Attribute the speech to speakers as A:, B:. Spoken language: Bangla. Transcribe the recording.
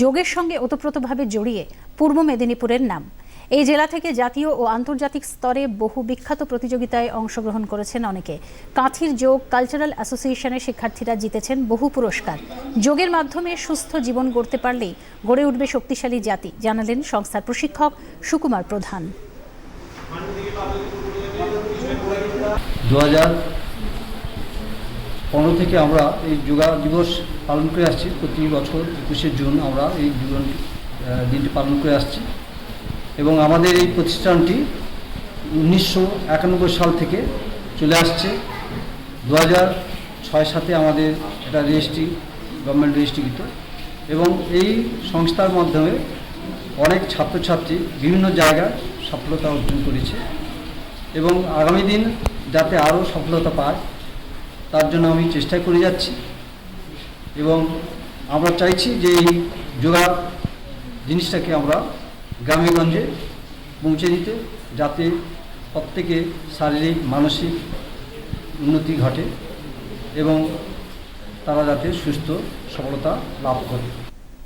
A: যোগের সঙ্গে ওতপ্রোতভাবে জড়িয়ে পূর্ব মেদিনীপুরের নাম। এই জেলা থেকে জাতীয় ও আন্তর্জাতিক স্তরে বহু বিখ্যাত প্রতিযোগিতায় অংশগ্রহণ করেছেন অনেকে। কাঁথির যোগ কালচারাল অ্যাসোসিয়েশনের শিক্ষার্থীরা জিতেছেন বহু পুরস্কার। যোগের মাধ্যমে সুস্থ জীবন গড়তে পারলেই গড়ে উঠবে শক্তিশালী জাতি, জানালেন সংস্থার প্রশিক্ষক সুকুমার প্রধান।
B: দু হাজার পনেরো থেকে আমরা এই যোগা দিবস পালন করে আসছি। প্রতি বছর একুশে জুন আমরা এই জীবন দিনটি পালন করে আসছি। এবং আমাদের এই প্রতিষ্ঠানটি উনিশশো একানব্বই সাল থেকে চলে আসছে। দু ছয় সাতে আমাদের এটা রেজিস্ট্রি, গভর্নমেন্ট রেজিস্ট্রিকৃত এবং এই সংস্থার মাধ্যমে অনেক ছাত্রছাত্রী বিভিন্ন জায়গায় সফলতা অর্জন করেছে। এবং আগামী দিন যাতে আরও সফলতা পায় তার জন্য আমি চেষ্টা করে যাচ্ছি। এবং আমরা চাইছি যে এই যোগা জিনিসটাকে আমরা গ্রামেগঞ্জে পৌঁছে দিতে, যাতে প্রত্যেকে শারীরিক, মানসিক উন্নতি ঘটে এবং তারা যাতে সুস্থ সফলতা লাভ করে।